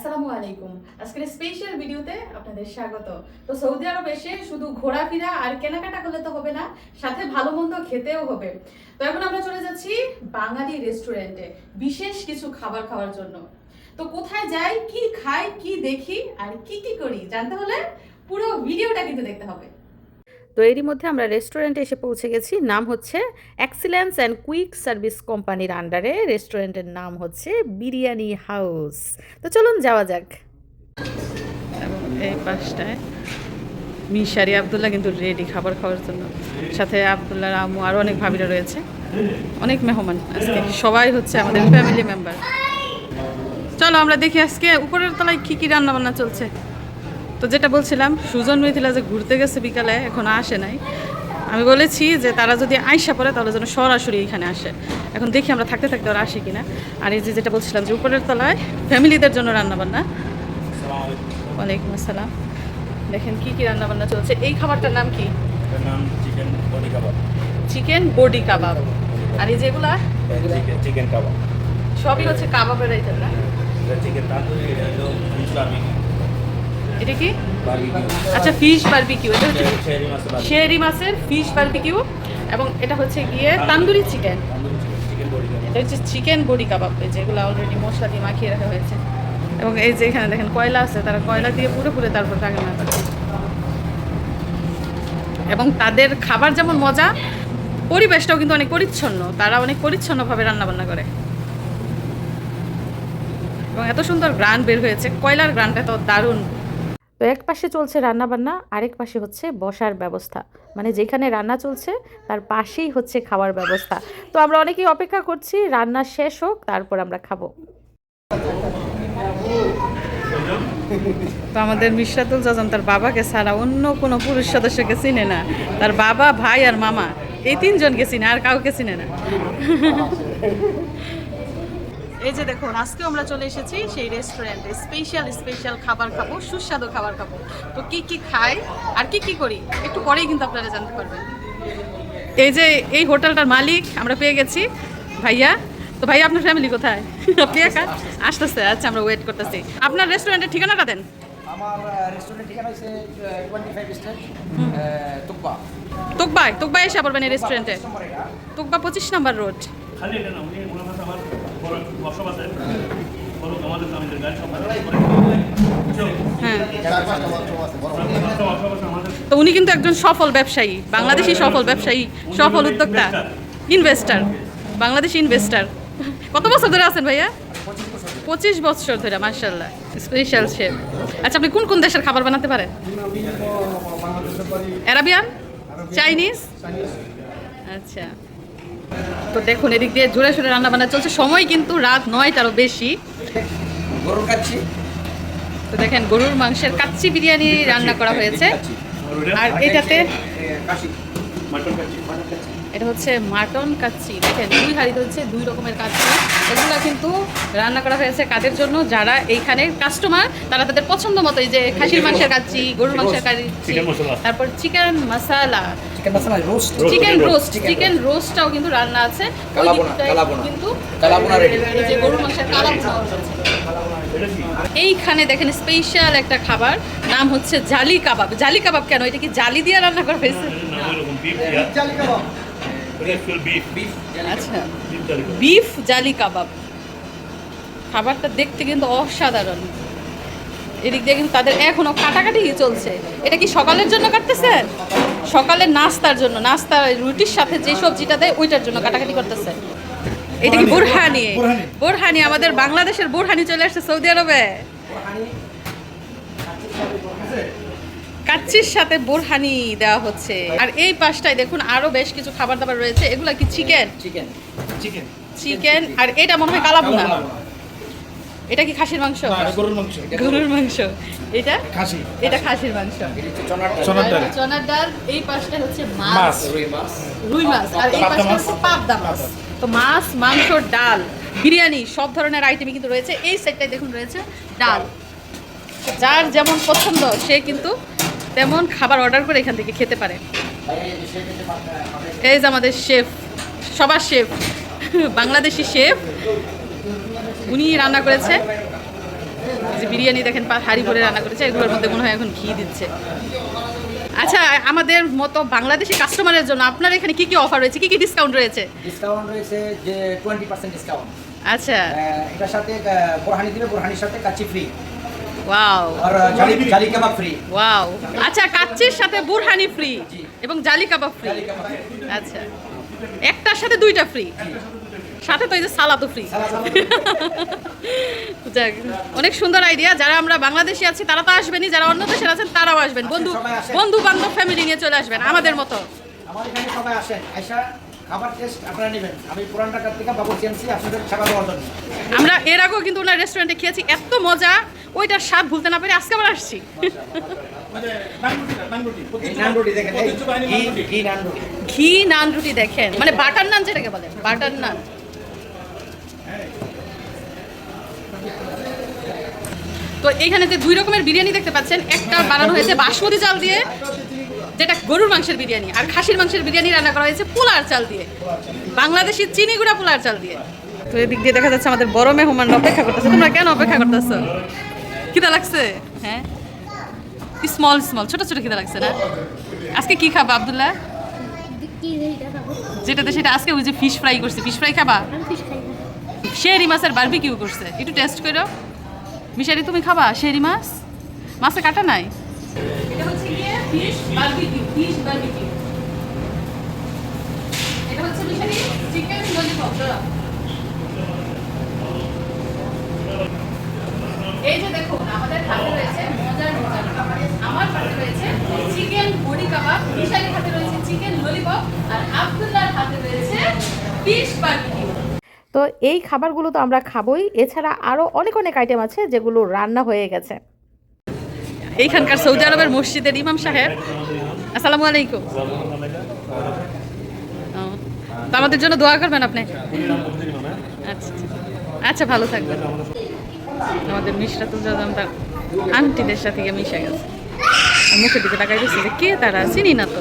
আসসালামু আলাইকুম। আজকের স্পেশাল ভিডিওতে আপনাদের স্বাগত। তো সৌদি আরব এসে শুধু ঘোরাফেরা আর কেনাকাটা করলে তো হবে না, সাথে ভালো মন্দ খেতেও হবে। তো এখন আমরা চলে যাচ্ছি বাঙালি রেস্টুরেন্টে বিশেষ কিছু খাবার খাওয়ার জন্য। তো কোথায় যাই, কি খাই, কি দেখি, আর কি কি করি, জানতে হলে পুরো ভিডিওটা কিন্তু দেখতে হবে। তো এরই মধ্যে আমরা রেস্টুরেন্টে এসে পৌঁছে গেছি। নাম হচ্ছে এক্সিলেন্স অ্যান্ড কুইক সার্ভিস কোম্পানির আন্ডারে রেস্টুরেন্টের নাম হচ্ছে বিরিয়ানি হাউস তো চলুন যাওয়া যাক। এই পাশটায় মিশারি আবদুল্লাহ কিন্তু রেডি খাবার খাওয়ার জন্য। সাথে আবদুল্লাহর আম্মু আরও অনেক ভাবিরা রয়েছে। অনেক মেহমান। আজকে সবাই হচ্ছে আমাদের ফ্যামিলি মেম্বার চলো আমরা দেখি আজকে উপরের তলায় কী কী রান্না বান্না চলছে। তো যেটা বলছিলাম সুজন মিথিলা যে ঘুরতে গেছে বিকালে এখন আসে নাই। আমি বলেছি যে তারা যদি আইসা পড়ে তাহলে যেন সরাসরি এখানে আসে। এখন দেখি আমরা থাকতে থাকতে ওরা আসে কিনা। আর এই যে যেটা বলছিলাম যে উপরের তলায় ফ্যামিলিদের জন্য রান্নাবান্না। ওয়ালাইকুম আসসালাম। দেখেন কি কি রান্নাবান্না চলছে। এই খাবারটার নাম কি? Chicken boti kebab. Chicken boti kebab. আর এই যেগুলা? Chicken kebab. সবই হচ্ছে কাবাবের আইটেম না? চিকেন তান্দুরি এটা কি? আচ্ছা ফিশ বারবিকিউ এটা হচ্ছে শেরি মাছের ফিশ বারবিকিউ এবং এটা হচ্ছে গিয়ে তান্দুরি চিকেন এটা হচ্ছে চিকেন বডি কাবাব যেগুলো অলরেডি মশলা দিয়ে মাখিয়ে রাখা হয়েছে। এবং এই যে এখানে দেখেন কয়লা আছে তারা কয়লা দিয়ে পুরো পুরো তারপর রান্না করে এবং তাদের খাবার যেমন মজা পরিবেশটাও কিন্তু অনেক পরিচ্ছন্ন। তারা অনেক পরিচ্ছন্নভাবে রান্না বান্না করে। এবং এত সুন্দর গ্রান বের হয়েছে। কয়লার গ্রানটা তো দারুণ। তো এক পাশে চলছে রান্নাবান্না, আরেক পাশে হচ্ছে বসার ব্যবস্থা। মানে যেখানে রান্না চলছে, তার পাশেই হচ্ছে খাওয়ার ব্যবস্থা। তো আমরা অনেকেই অপেক্ষা করছি, রান্না শেষ হোক, তারপর আমরা খাব। তো আমাদের মিশরাতুল জাজান তার বাবাকে ছাড়া অন্য কোনো পুরুষ সদস্যকে চিনে না। তার বাবা, ভাই আর মামা, এই তিনজনকে চিনে, আর কাউকে চিনে না। এই যে দেখুন আজকে আমরা চলে এসেছি সেই রেস্টুরেন্টে স্পেশাল স্পেশাল খাবার খাব সুস্বাদু খাবার খাব। তো কি কি খাই আর কি কি করি একটু পরেই কিন্তু আপনারা জানতে পারবেন। এই যে এই হোটেলটার মালিক আমরা পেয়ে গেছি। ভাইয়া তো ভাইয়া আপনার ফ্যামিলি কোথায়? আপনি একা? আসতেছে আচ্ছা আমরা ওয়েট করতেছি। আপনার রেস্টুরেন্টের ঠিকানাটা দেন। আমার ঠিকানা হচ্ছে টোয়েন্টি ফাইভ স্টেট তুকবা। তোকবাই তোকবাই এসে পড়বেন এই রেস্টুরেন্টে তোকবা পঁচিশ নাম্বার রোড খালি এটা না উনি ওনার কাছে আমার বড় বসবাস আছে। বড় আমাদের আমাদের গাড়ি সব হ্যাঁ। তো উনি কিন্তু একজন সফল ব্যবসায়ী বাংলাদেশি সফল ব্যবসায়ী সফল উদ্যোক্তা ইনভেস্টার বাংলাদেশি ইনভেস্টার কত বছর ধরে আছেন ভাইয়া? পঁচিশ বছর ধরে মার্শাল্লাহ স্পেশাল শেফ আচ্ছা আপনি কোন কোন দেশের খাবার বানাতে পারেন? অ্যারাবিয়ান চাইনিজ আচ্ছা। তো দেখুন এদিক দিয়ে জোরে সোরে রান্না বান্না চলছে। সময় কিন্তু রাত নয় তারও বেশি। গরুর কাচ্ছি? তো দেখেন গরুর মাংসের কাচ্চি বিরিয়ানি রান্না করা হয়েছে। আর এটাতে এটা হচ্ছে মাটন কাচ্চি। দেখেন দুই হাড়িতে হচ্ছে দুই রকমের কাচ্চি। এগুলো কিন্তু রান্না করা হয়েছে কাদের জন্য? যারা এইখানে কাস্টমার তারা তাদের পছন্দ মতো এই যে খাসির মাংসের কাচ্চি গরুর মাংসের কাচ্চি তারপর chicken masala chicken roast chicken roast chicken রোস্টটাও কিন্তু রান্না আছে। কিন্তু যে গরুর মাংসের এইখানে দেখেন স্পেশাল একটা খাবার নাম হচ্ছে জালি কাবাব। জালি কাবাব কেন? এটা কি জালি দিয়ে রান্না করা হয়েছে? না ওইরকম আচ্ছা। বিফ জালি করে। বিফ জালি কাবাব খাবারটা দেখতে কিন্তু অসাধারণ। এদিক দিয়ে কিন্তু তাদের এখনও কাটাকাটি চলছে। এটা কি সকালের জন্য কাটতেছেন সকালের নাস্তার জন্য। নাস্তা রুটির সাথে যে সবজিটা দেয় ওইটার জন্য কাটাকাটি করতেছে। এটা কি বোরহানি। বোরহানি আমাদের বাংলাদেশের বোরহানি চলে আসছে সৌদি আরবে। কাচ্চির সাথে বোরহানি দেওয়া হচ্ছে। আর এই পাশটায় দেখুন আরও বেশ কিছু খাবার দাবার রয়েছে। এগুলা কি চিকেন? চিকেন। চিকেন। চিকেন। আর এটা মনে হয় কালাভুনা। এটা কি খাসির মাংস? গরুর মাংস। গরুর মাংস। এটা? খাসি। এটা খাসির মাংস। চনার চনার ডাল। চনার ডাল। এই পাশটা হচ্ছে মাছ। মাছ। রুই মাছ। রুই মাছ। আর এই পাবদা পাশটা মাছ। হচ্ছে পাবদা মাছ। তো মাছ মাংস ডাল বিরিয়ানি সব ধরনের আইটেমই কিন্তু রয়েছে। এই সাইডটায় দেখুন রয়েছে ডাল। যার যেমন পছন্দ সে কিন্তু তেমন খাবার অর্ডার করে এখান থেকে খেতে পারে। এই যে আমাদের শেফ সবার শেফ বাংলাদেশি শেফ উনি রান্না করেছে। যে বিরিয়ানি দেখেন পা- হাঁড়ি ভরে রান্না করেছে এগুলোর মধ্যে মনে হয় এখন ঘি দিচ্ছে। আচ্ছা আমাদের মতো বাংলাদেশি কাস্টমারের জন্য আপনার এখানে কি কি অফার রয়েছে? কি কি ডিসকাউন্ট রয়েছে? ডিসকাউন্ট রয়েছে যে টোয়েন্টি পার্সেন্ট ডিসকাউন্ট আচ্ছা। এটার সাথে বোরহানি দিবে বোরহানির সাথে কাচ্চি ফ্রি ওয়াও আর জালি জালি কাবাব ফ্রি ওয়াও আচ্ছা কাচ্চির সাথে বুরহানি ফ্রি এবং জালি কাবাব ফ্রি আচ্ছা। একটার সাথে দুইটা ফ্রি সাথে তো এই যে সালাদও ফ্রি যাক অনেক সুন্দর আইডিয়া যারা আমরা বাংলাদেশি আছি তারা তো আসবেনই। যারা অন্য দেশের আছেন তারাও আসবেন। বন্ধু সবাই বন্ধু বান্ধব ফ্যামিলি নিয়ে চলে আসবেন। আমাদের মতো। আমার এখানে সবাই আসেন। আইসা খাবার টেস্ট আপনারা নেবেন। আমি পুরান ঢাকার থেকে বাবু সিএমসি আপনাদের সেবা দেওয়ার জন্য। আমরা এর আগেও কিন্তু ওনার রেস্টুরেন্টে খেয়েছি এত মজা। ওইটার স্বাদ ভুলতে না পারি আজকে আবার আসছি। এই নান রুটি দেখেন এই ঘি নান রুটি ঘি নান রুটি দেখেন। মানে বাটার নান যেটাকে বলে বাটার নান তো এইখানে যে দুই রকমের বিরিয়ানি দেখতে পাচ্ছেন একটা বানানো হয়েছে বাসমতি চাল দিয়ে যেটা গরুর মাংসের বিরিয়ানি আর খাসির মাংসের বিরিয়ানি রান্না করা হয়েছে পোলার চাল দিয়ে। বাংলাদেশি চিনি গুঁড়া পোলার চাল দিয়ে। তো এদিক দিয়ে দেখা যাচ্ছে আমাদের বড় মেহমান অপেক্ষা করতেছে। তোমরা কেন অপেক্ষা করতেছো? খিদা লাগছে? হ্যাঁ? স্মল স্মল ছোট ছোট খিদা লাগছে না? আজকে কি খাবা আব্দুল্লাহ? যেটাতে সেটা আজকে ওই যে ফিশ ফ্রাই করছে। ফিশ ফ্রাই খাবা? শেরি মাছের বারবিকিউ করছে। একটু টেস্ট করো মিশারি তুমি খাবা? শেরি মাছ? মাছে কাটা নাই? এটা হচ্ছে গিয়ে ফিশ বারবিকিউ ফিশ বারবিকিউ। এটা হচ্ছে মিশারি চিকেন ললিপপ এই যে আমাদের হাতে রয়েছে মজার মজার আমার হাতে রয়েছে চিকেন বড়ি কাবাব হাতে রয়েছে চিকেন ললিপপ, আর আব্দুল্লাহর হাতে রয়েছে ফিশ বারবিকিউ। তো এই খাবারগুলো তো আমরা খাবোই। এছাড়া আরও অনেক অনেক আইটেম আছে যেগুলো রান্না হয়ে গেছে। এইখানকার সৌদি আরবের মসজিদের ইমাম সাহেব। আসসালামু আলাইকুম। তো আমাদের জন্য দোয়া করবেন আপনি? আচ্ছা আচ্ছা ভালো থাকবেন। আমাদের মিশরাতুল জাজাম তার আন্টিদের সাথে গিয়ে মিশে গেছে। মুখের দিকে তাকাই দিচ্ছে যে কে তারা? চিনি না তো।